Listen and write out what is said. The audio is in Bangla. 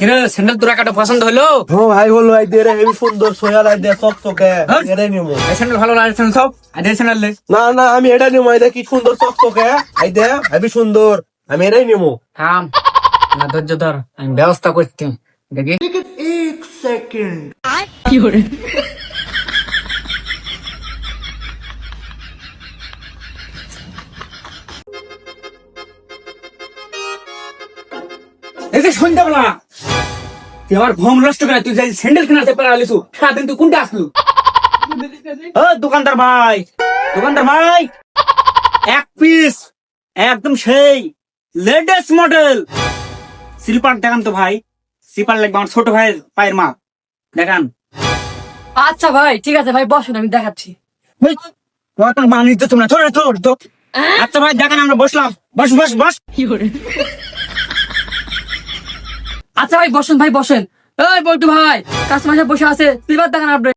কিরে স্যান্ডেল তোর একটা পছন্দ হলো? ও ভাই হলো আই দে রে হেবি সুন্দর সোয়া লাই দে হ্যাঁ? নিমু। এই স্যান্ডেল ভালো লাগছে সব? আর এই স্যান্ডেল না না আমি এটা নিমু আই দে কি সুন্দর চক চকে। আই দে সুন্দর। আমি এটাই নিমু। থাম না ধৈর্য ধর আমি ব্যবস্থা করছি। দেখি। এই যে সন্ধ্যাবেলা তুই আমার ঘুম নষ্ট করে তুই যাই স্যান্ডেল কিনাতে পারা আলিসু সারাদিন তুই কোনটা আসলু? ও দোকানদার ভাই দোকানদার ভাই এক পিস একদম সেই লেটেস্ট মডেল স্লিপার দেখান তো ভাই স্লিপার লাগবে আমার ছোট ভাইয়ের পায়ের মা দেখান। আচ্ছা ভাই ঠিক আছে ভাই বসুন আমি দেখাচ্ছি। তোমার মানি তো তোমরা ছোট ছোট তো আচ্ছা ভাই দেখান আমরা বসলাম। বস বস বস। আচ্ছা ভাই বসেন ভাই বসেন। এই বল্টু ভাই কাস্টমার বসে আছে। স্লিপার দেখান আপনি